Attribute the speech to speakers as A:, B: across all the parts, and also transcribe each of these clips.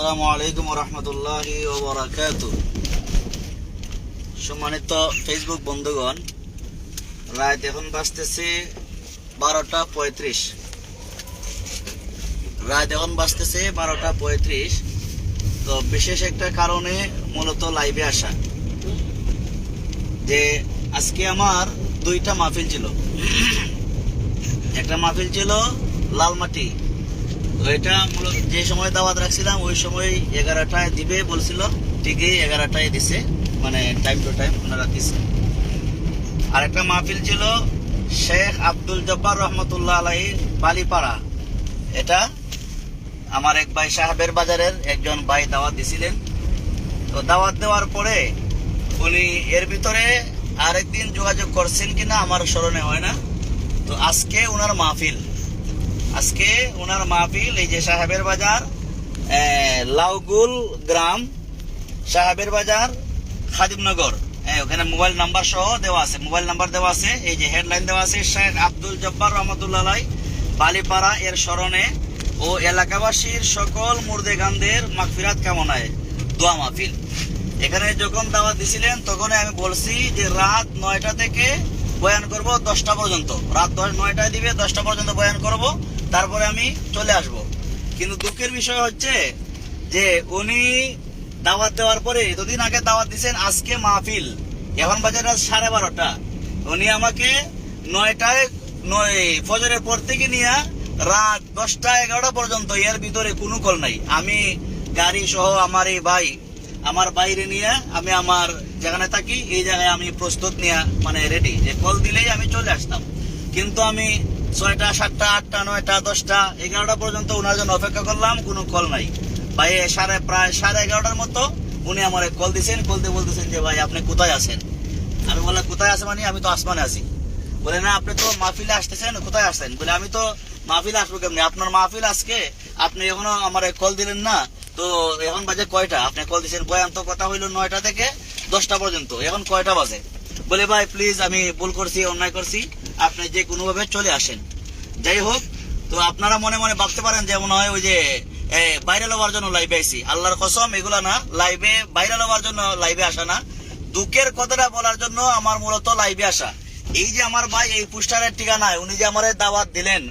A: আসসালামু আলাইকুম রহমতুল্লাহি ওবরাকাতু সম্মানিত ফেসবুক বন্ধুগণ, রাত এখন বাজতেছে বারোটা পঁয়ত্রিশ। রাত এখন বাজতেছে বারোটা পঁয়ত্রিশ। তো বিশেষ একটা কারণে মূলত লাইভে আসা। যে আজকে আমার দুইটা মাহফিল ছিল। একটা মাহফিল ছিল লালমাটি এটা মূলত যে সময় দাওয়াত রাখছিলাম, ওই সময় এগারোটায় দিবে বলছিল। ঠিকই এগারোটায় দিছে মানে টাইম টু টাইম ওনারা দিছে। আর একটা মাহফিল ছিল শেখ আব্দুল জব্বার রহমতুল্লাহ আলাই বালিপাড়া। এটা আমার এক ভাই সাহেবের বাজারের একজন ভাই দাওয়াত দিছিলেন। তো দাওয়াত দেওয়ার পরে উনি এর ভিতরে আরেকদিন যোগাযোগ করছেন কিনা আমার স্মরণে হয় না। তো আজকে ওনার মাহফিল। আজকে ওনার মাহফিল এই যে সাহেবের বাজার লাউগুল গ্রাম সাহেবের বাজার খাদিমনগর। হ্যাঁ, ওখানে মোবাইল নাম্বার সহ দেওয়া আছে মোবাইল নাম্বার দেওয়া আছে এই যে হেডলাইন দেওয়া আছে শেখ আব্দুল জব্বার রহমতুল্লাহ বালিপাড়া এর স্মরণে। ও এলাকাবাসীর সকল মুর্দেগানদের মাগফিরাত কামনায় দোয়া মাহফিল। এখানে যখন দাওয়াত দিছিলেন তখন আমি বলছি যে রাত নয়টা থেকে বয়ান করব দশটা পর্যন্ত। রাত নয়টায় দিবে দশটা পর্যন্ত বয়ান করব। তারপরে আমি চলে আসব। কিন্তু দুঃখের বিষয় হচ্ছে যে উনি দাওয়াত দেওয়ার পরে দুদিন আগে দাওয়াত দিছেন আজকে মাহফিল। এখন বাজার রাত সাড়ে বারোটা। উনি আমাকে নয়টায়, নয়, ফজরের পর থেকে নিয়ে রাত দশটা এগারোটা পর্যন্ত এর ভিতরে কোনো কল নাই। আমি, গাড়ি সহ আমার এই ভাই, আমার বাইরে নিয়ে আমি আমার যেখানে থাকি, এই জায়গায় আমি প্রস্তুত নিয়ে মানে রেডি যে কল দিলেই আমি চলে আসতাম। কিন্তু আমি ছয়টা, সাতটা, আটটা, নয়টা, দশটা, এগারোটা পর্যন্ত ওনার জন্য অপেক্ষা করলাম, কোনো কল নাই। ভাই সাড়ে প্রায় সাড়ে এগারোটার মতো উনি আমার কল দিছেন, কল দিয়ে বলতেছেন যে, ভাই, আপনি কোথায় আছেন? আমি বললাম, কোথায় আছে মানে? আমি তো আসমানে আছি। বলে, না, আপনি তো মাহফিলে আসতেছেন, কোথায় আসছেন? বলে, আমি তো মাহফিলে আসব কেমনি? আপনার মাহফিল আজকে? আপনি এখনও আমার কল দিলেন না? তো এখন বাজে কয়টা? আপনি কল দিচ্ছেন বয়ান তো কথা হইল নয়টা থেকে দশটা পর্যন্ত। এখন কয়টা বাজে? বলে, ভাই প্লিজ আমি ভুল করছি, অন্যায় করছি। আপনি যে কোনো ভাবে চলে আসেন। যাই হোক, তো আপনারা মনে মনে ভাবতে পারেন যে মনে হয় ওই যে ভাইরাল হওয়ার জন্য লাইভে আইছি। আল্লাহর কসম, এগুলা না লাইভে ভাইরাল হওয়ার জন্য লাইভে আসা না। দুঃখের কথাটা বলার জন্য আমার মূলত লাইভে আসা। এই যে আমার ভাই এই পোস্টারের ঠিকানায় উনি যে আমার দাওয়াত দিলেন,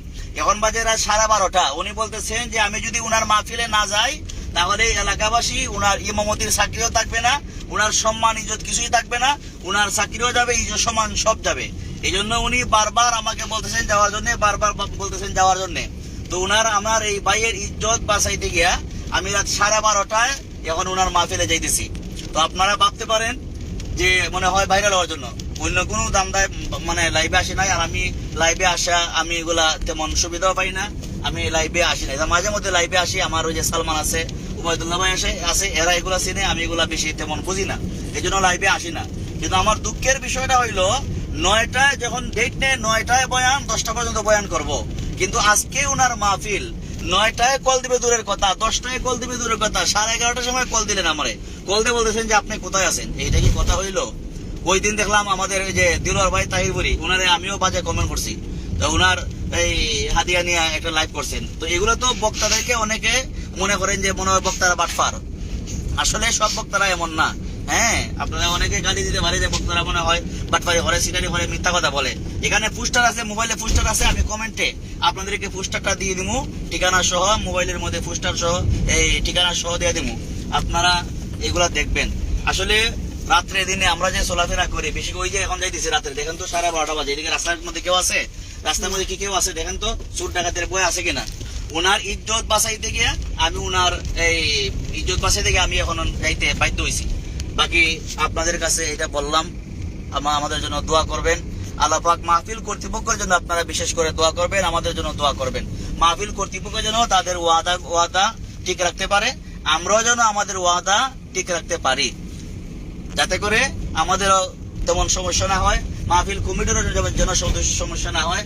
A: এখন বাজে রাত সাড়ে বারোটা। উনি বলতেছেন যে আমি যদি উনার মাহফিলে না যাই, তাহলে এলাকাবাসী উনার ইমামতির চাকরিও থাকবে না, উনার সম্মান ইজত কিছুই থাকবে না, উনার চাকরিও যাবে, ইজ্জত সম্মান সব যাবে। এই জন্য উনি বারবার আমাকে বলতেছেন যাওয়ার জন্য, বারবার বলতেছেন যাওয়ার জন্য। তো উনার, আমার এই ভাইয়ের ইজ্জত বাঁচাইতে গিয়া আমি রাত সাড়ে বারোটায় এখন উনার মা মাহফিলে যাইতেছি। তো আপনারা ভাবতে পারেন যে মনে হয় ভাইরাল হওয়ার জন্য। অন্য কোনো দামদায় মানে লাইভে আসি নাই, আর আমি লাইভে আসা, আমি এগুলা তেমন সুবিধাও পাই না। আমি লাইভে আসি না মাঝে মধ্যে লাইভে আসি, আমার ওই যে সালমান আছে উবায়দুল্লাহ ভাই আসে আছে এরা এগুলা চিনে, আমি এগুলা বেশি তেমন বুঝি না। এই জন্য লাইভে আসি না। কিন্তু আমার দুঃখের বিষয়টা হইল নয়টায়, যখন ডেট নেয়, নয়টায় বয়ান, দশটা পর্যন্ত বয়ান করব। কিন্তু আজকে উনার মাহফিল, নয়টায় কল দিবে দূরের কথা, দশটায় কল দিবে দূরের কথা, সাড়ে এগারোটার সময় কল দিলেন আমারে। কল দিয়ে বলতেছেন যে, আপনি কোথায় আছেন? এইটা কি কথা হইল? ওই দিন দেখলাম আমাদের যে দিলওয়ার ভাই তাহিরপুরি, উনারে আমিও বাজে কমেন্ট করছি। তো উনার এই হাদিয়া নিয়ে একটা লাইভ করছেন। তো এগুলো তো বক্তাদেরকে অনেকে মনে করেন যে, মনে হয় বক্তারা বাটফার। আসলে সব বক্তারা এমন না। হ্যাঁ আপনারা অনেকে গালি দিতে পারে যে বক্তারা মনে হয় বাটফারি করে সিটারি করে মিথ্যা কথা বলে। এখানে পুস্টার আছে মোবাইলে পুস্টার আছে, আমি কমেন্টে আপনাদেরকে পুস্টারটা দিয়ে দিমু, ঠিকানা সহ মোবাইলের মধ্যে পুস্টার সহ, এই ঠিকানা সহ দিয়ে দিমু। আপনারা এগুলা দেখবেন। আসলে রাত্রে দিনে আমরা যে চলাফেরা করি, বেশি ওই যে এখন যাইতেছি রাত্রে, দেখেন তো সাড়ে বারোটা বাজে, এদিকে রাস্তার মধ্যে কেউ আছে? রাস্তার মধ্যে কি কেউ আছে? দেখেন তো, চুর ডাকাতের বই আছে কিনা? ওনার ইজ্জত বাঁচাইতে গিয়ে আমি ওনার এই ইজ্জত বাঁচাইতে গিয়ে আমি এখন যাইতে বাধ্য হয়েছি বাকি আপনাদের কাছে এটা বললাম। আমা আমাদের জন্য দোয়া করবেন। আল্লাহ পাক মাহফিল কর্তৃপক্ষের জন্য আপনারা বিশেষ করে দোয়া করবেন, আমাদের জন্য দোয়া করবেন। মাহফিল কর্তৃপক্ষের জন্য তাদের ওয়াদা ওয়াদা ঠিক রাখতে পারে, আমরাও যেন আমাদের ওয়াদা ঠিক রাখতে পারি। যাতে করে আমাদেরও তেমন সমস্যা না হয়, মাহফিল কমিটিরও যেন সমস্যা না হয়।